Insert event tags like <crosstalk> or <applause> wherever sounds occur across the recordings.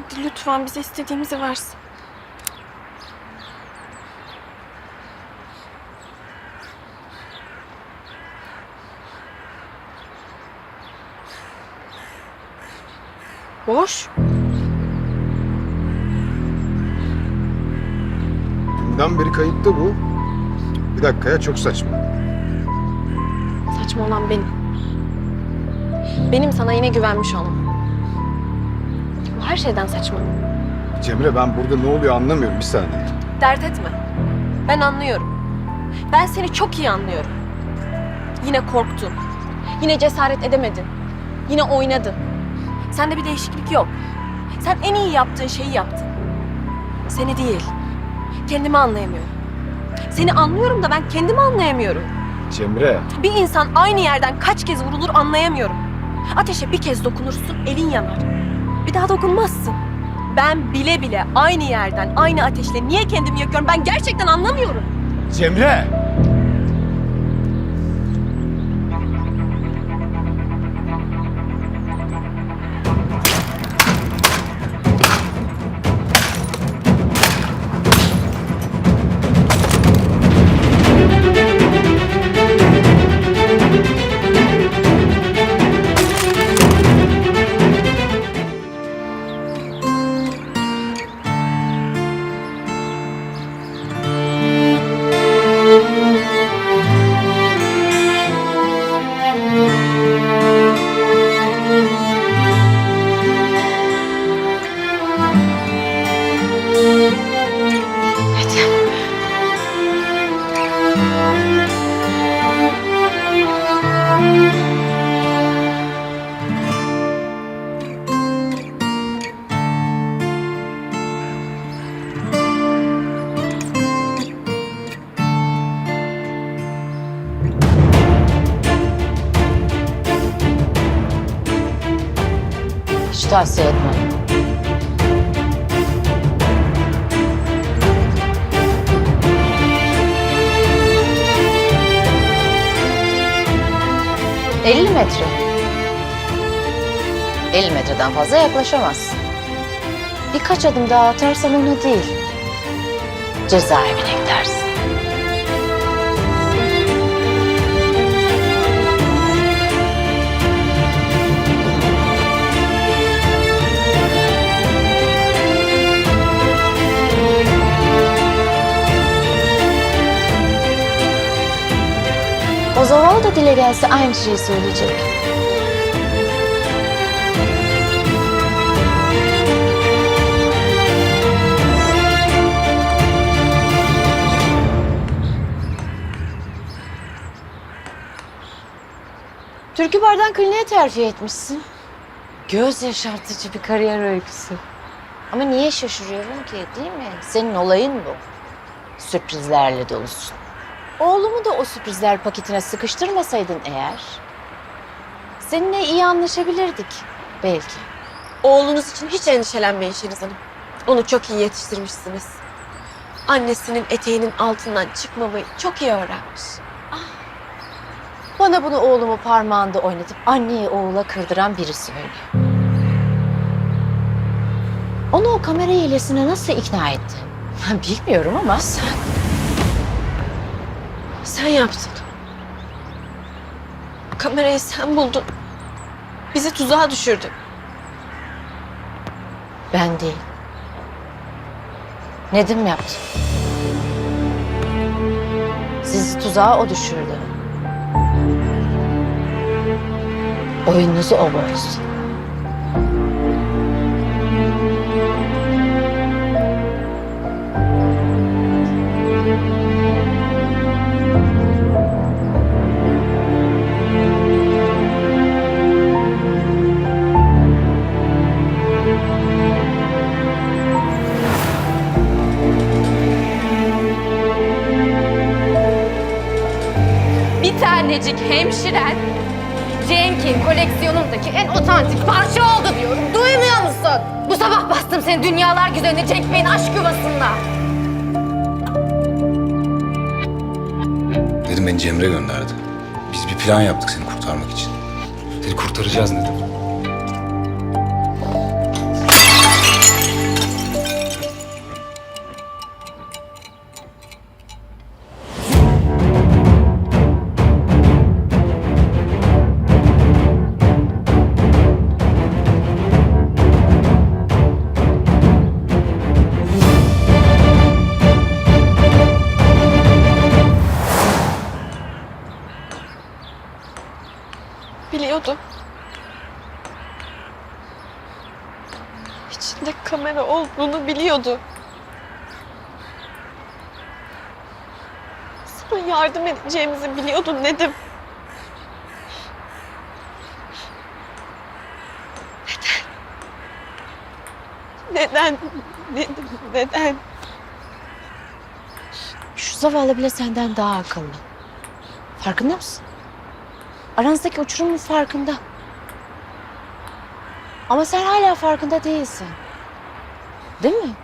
Hadi lütfen bize istediğimizi versin. Boş. Dünden beri kayıtta bu. Bir dakikaya çok saçma. Saçma olan benim. Benim sana yine güvenmiş olmam. Her şeyden saçma. Cemre ben burada ne oluyor anlamıyorum bir saniye. Dert etme. Ben anlıyorum. Ben seni çok iyi anlıyorum. Yine korktun. Yine cesaret edemedin. Yine oynadın. Sende bir değişiklik yok. Sen en iyi yaptığın şeyi yaptın. Seni değil. Kendimi anlayamıyorum. Seni anlıyorum da ben kendimi anlayamıyorum. Cemre. Bir insan aynı yerden kaç kez vurulur anlayamıyorum. Ateşe bir kez dokunursun elin yanar. Bir daha dokunmazsın. Ben bile bile aynı yerden aynı ateşle niye kendimi yakıyorum ben gerçekten anlamıyorum. Cemre! Tavsiye etmem. ...50 metre. 50 metreden fazla yaklaşamazsın. Birkaç adım daha atarsan ona değil... ...cezaevine gidersin. O zavallı da dile gelse aynı şeyi söyleyecek. Türkü Bar'dan kliniğe terfi etmişsin. Göz yaşartıcı bir kariyer öyküsü. Ama niye şaşırıyorum ki değil mi? Senin olayın bu. Sürprizlerle dolusun. Oğlumu da o sürprizler paketine sıkıştırmasaydın eğer... ...seninle iyi anlaşabilirdik belki. Oğlunuz için hiç endişelenmeyin Şeniz Hanım. Onu çok iyi yetiştirmişsiniz. Annesinin eteğinin altından çıkmamayı çok iyi öğrenmiş. Bana bunu oğlumu parmağında oynatıp anneyi oğula kırdıran biri söylüyor. Onu o kamera hilesine nasıl ikna etti? <laughs> Bilmiyorum ama sen... Sen yaptın. Kamerayı sen buldun. Bizi tuzağa düşürdün. Ben değil. Nedim yaptı. Sizi tuzağa o düşürdü. Oyununuzu o bozdu. Bir tanecik hemşiren Cenk'in koleksiyonundaki en otantik parça oldu diyorum. Duymuyor musun? Bu sabah bastım seni dünyalar güzelinde Cenk Bey'in aşk yuvasında. Dedim beni Cemre gönderdi. Biz bir plan yaptık seni kurtarmak için. Seni kurtaracağız dedim. Olduğunu biliyordu. Sana yardım edeceğimizi biliyordu Nedim. Neden? Neden? Neden? Şu zavallı bile senden daha akıllı. Farkında mısın? Aranızdaki uçurumun farkında. Ama sen hala farkında değilsin. Değil mi?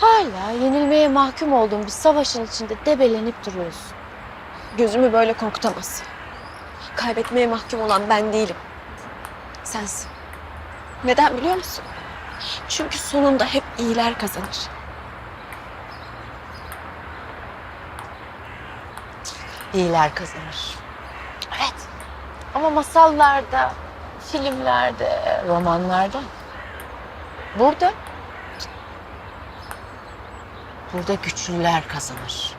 Hala yenilmeye mahkum olduğun bir savaşın içinde debelenip duruyorsun. Gözümü böyle korkutamazsın. Kaybetmeye mahkum olan ben değilim. Sensin. Neden biliyor musun? Çünkü sonunda hep iyiler kazanır. İyiler kazanır. Evet. Ama masallarda, filmlerde, romanlarda. Burada. Burada güçlüler kazanır.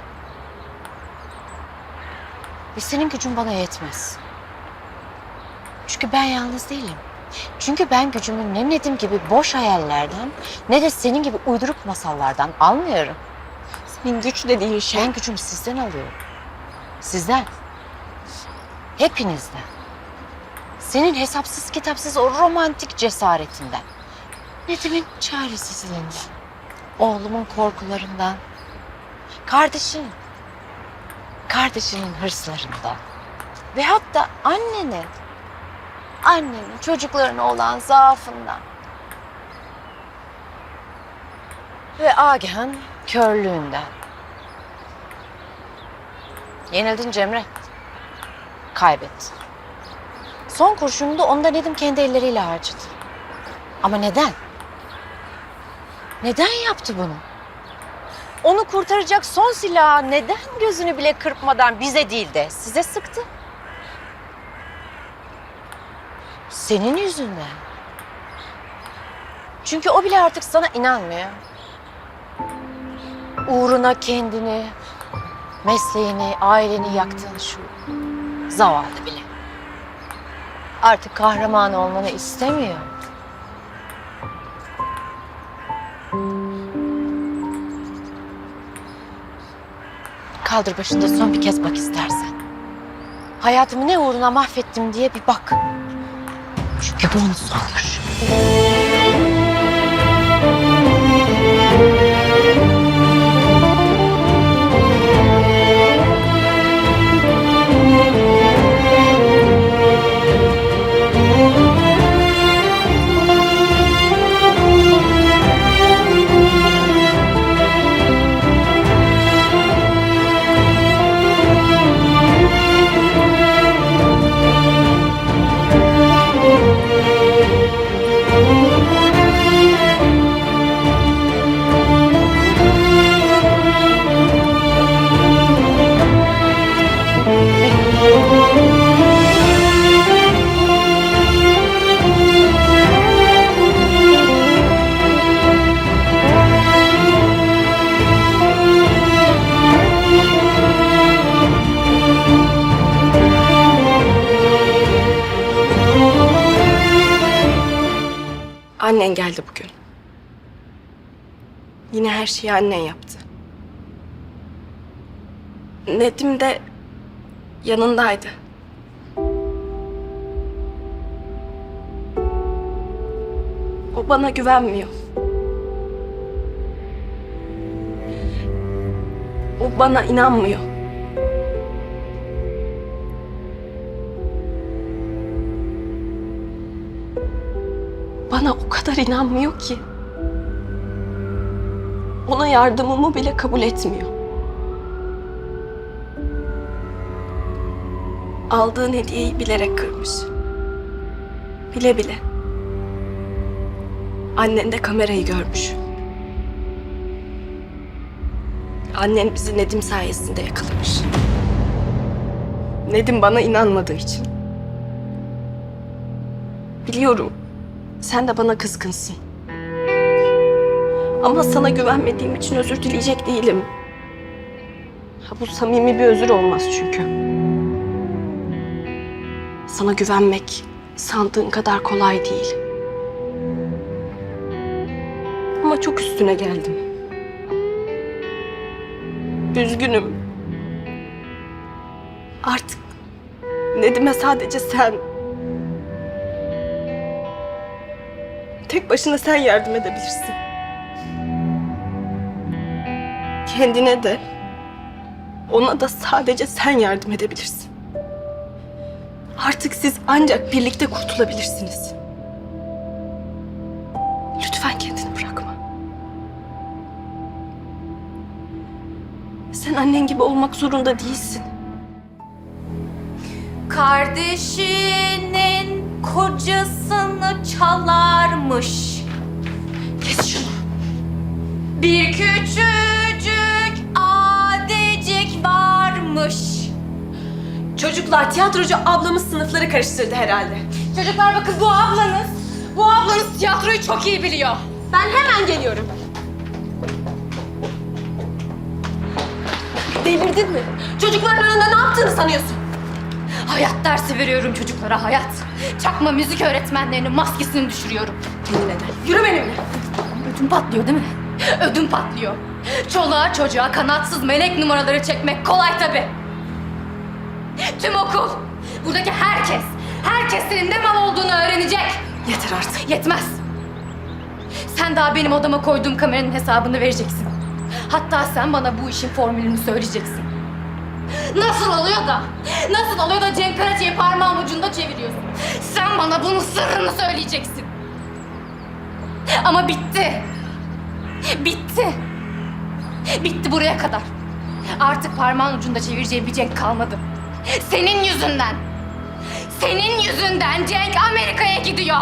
Ve senin gücün bana yetmez. Çünkü ben yalnız değilim. Çünkü ben gücümü ne Nedim gibi boş hayallerden ne de senin gibi uyduruk masallardan almıyorum. Senin güç dediğin şey. Ben gücümü sizden alıyorum. Sizden. Hepinizden. Senin hesapsız kitapsız o romantik cesaretinden. Nedim'in çaresizliğinden. Oğlumun korkularından. Kardeşinin. Kardeşinin hırslarından. Ve hatta annenin. Annenin çocuklarına olan zaafından. Ve Agah'ın körlüğünden. Yenildin Cemre. Kaybettin. Son kurşunu da onda Nedim kendi elleriyle harcadı. Ama neden? Neden yaptı bunu? Onu kurtaracak son silahı neden gözünü bile kırpmadan bize değil de size sıktı? Senin yüzünden. Çünkü o bile artık sana inanmıyor. Uğruna kendini, mesleğini, aileni yaktığın şu zavallı bile. Artık kahraman olmanı istemiyor. Kaldır başında son bir kez bak istersen. Hayatımı ne uğruna mahvettim diye bir bak. Çünkü bu onun son Annen geldi bugün. Yine her şeyi annen yaptı. Nedim de yanındaydı. O bana güvenmiyor. O bana inanmıyor. Kadar inanmıyor ki. Ona yardımımı bile kabul etmiyor. Aldığın hediyeyi bilerek kırmış. Bile bile. Annen de kamerayı görmüş. Annen bizi Nedim sayesinde yakalamış. Nedim bana inanmadığı için. Biliyorum. Sen de bana kızgınsın. Ama sana güvenmediğim için özür dileyecek değilim. Ha, bu samimi bir özür olmaz çünkü. Sana güvenmek sandığın kadar kolay değil. Ama çok üstüne geldim. Üzgünüm. Artık Nedim'e sadece sen... Tek başına sen yardım edebilirsin. Kendine de, ona da sadece sen yardım edebilirsin. Artık siz ancak birlikte kurtulabilirsiniz. Lütfen kendini bırakma. Sen annen gibi olmak zorunda değilsin. Kardeşinin kocasını çalarmış. Kes şunu. Bir küçücük adecik varmış. Çocuklar, tiyatrocu ablamız sınıfları karıştırdı herhalde. Çocuklar bakın bu ablanız, bu ablanız tiyatroyu çok iyi biliyor. Ben hemen geliyorum. Delirdin mi? Çocukların önünde ne yaptığını sanıyorsun? Hayat dersi veriyorum çocuklara hayat. Çakma müzik öğretmenlerinin maskesini düşürüyorum. Kendine de. Yürü benimle. Ödüm patlıyor değil mi? Ödüm patlıyor. Çoluğa çocuğa kanatsız melek numaraları çekmek kolay tabii. Tüm okul, buradaki herkes, herkes senin ne mal olduğunu öğrenecek. Yeter artık. Yetmez. Sen daha benim odama koyduğum kameranın hesabını vereceksin. Hatta sen bana bu işin formülünü söyleyeceksin. Nasıl oluyor da, nasıl oluyor da Cenk Karaçay'ı parmağın ucunda çeviriyorsun? Sen bana bunun sırrını söyleyeceksin. Ama bitti. Bitti. Bitti buraya kadar. Artık parmağın ucunda çevireceği bir Cenk kalmadı. Senin yüzünden. Senin yüzünden Cenk Amerika'ya gidiyor.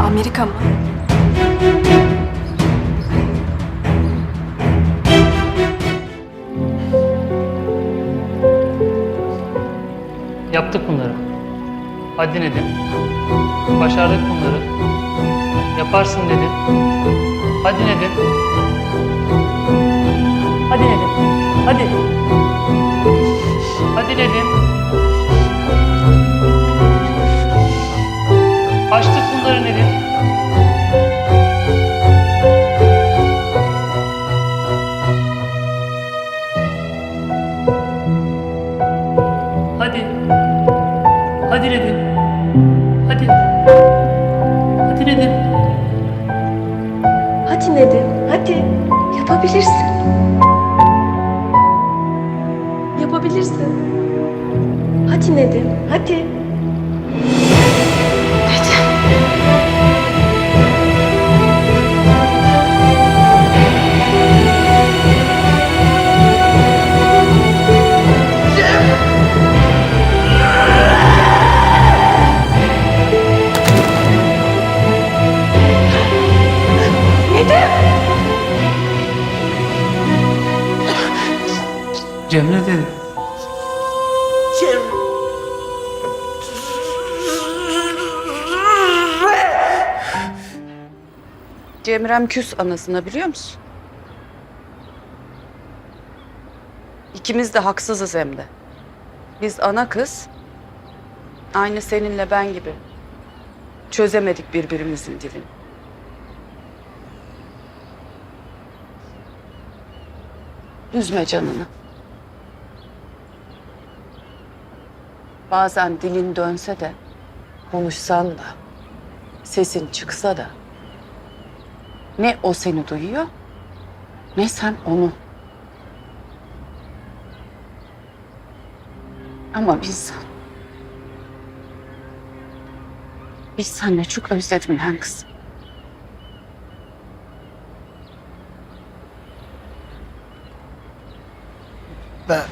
Amerika mı? Yaptık bunları. Hadi Nedim. Başardık bunları. Yaparsın Nedim. Hadi Nedim. Hadi Nedim. Hadi. Hadi Nedim. Açtık bunları Nedim. Hadi Nedim, hadi. Yapabilirsin. Yapabilirsin. Hadi Nedim, hadi. Cemrem küs anasına biliyor musun? İkimiz de haksızız hem de. Biz ana kız, aynı seninle ben gibi. Çözemedik birbirimizin dilini. Üzme canını. Bazen dilin dönse de, konuşsan da, sesin çıksa da ne o seni duyuyor, ne sen onu. Ama biz... Biz seninle çok özledim lan kız. Ben...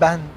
Ben...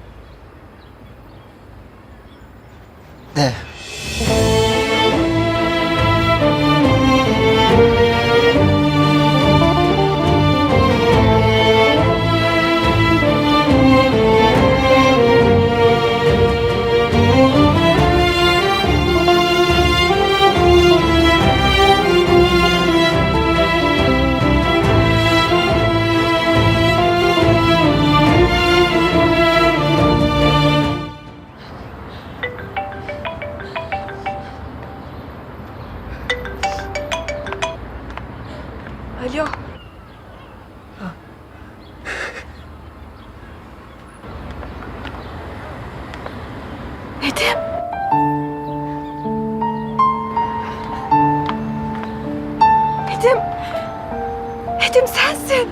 Nedim sensin.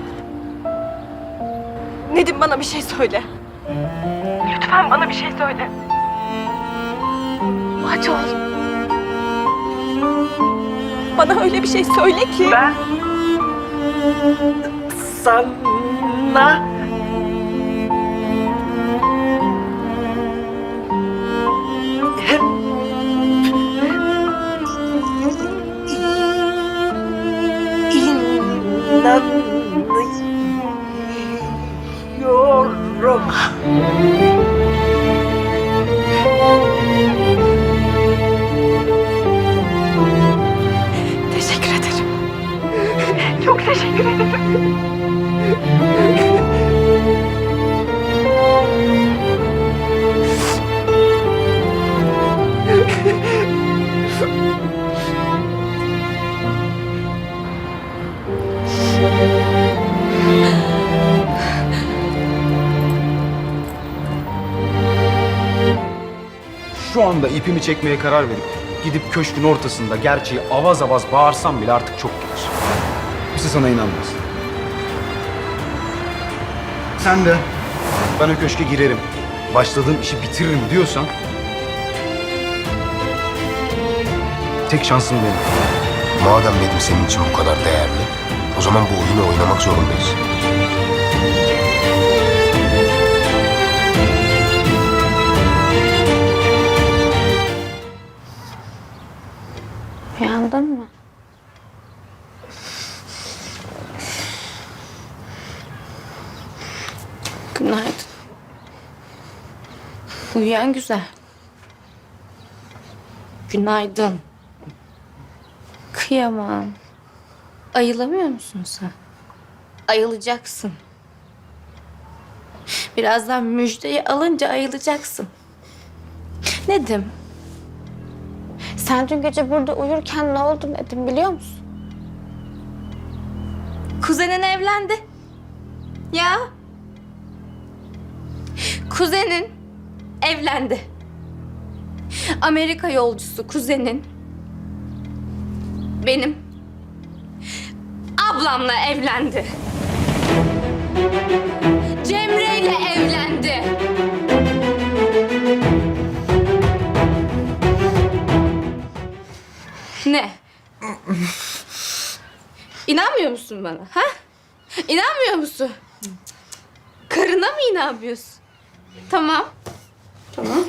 Nedim bana bir şey söyle. Lütfen bana bir şey söyle. Aç ol. Bana öyle bir şey söyle ki. Ben sana inanıyorum. İpimi çekmeye karar verip gidip köşkün ortasında gerçeği avaz avaz bağırsam bile artık çok geç. Kimse sana inanmaz. Sen de ben o köşke girerim, başladığım işi bitiririm diyorsan tek şansım benim. Madem benim senin için bu kadar değerli, o zaman bu oyunu oynamak zorundayız. Uyandın mı? Günaydın. Uyuyan güzel. Günaydın. Kıyamam. Ayılamıyor musun sen? Ayılacaksın. Birazdan müjdeyi alınca ayılacaksın. Nedim? Sen dün gece burada uyurken ne oldu Nedim biliyor musun? Kuzenin evlendi. Ya. Kuzenin evlendi. Amerika yolcusu kuzenin benim ablamla evlendi. İnanmıyor musun bana? Ha? İnanmıyor musun? Karına mı inanmıyorsun? Tamam. Tamam.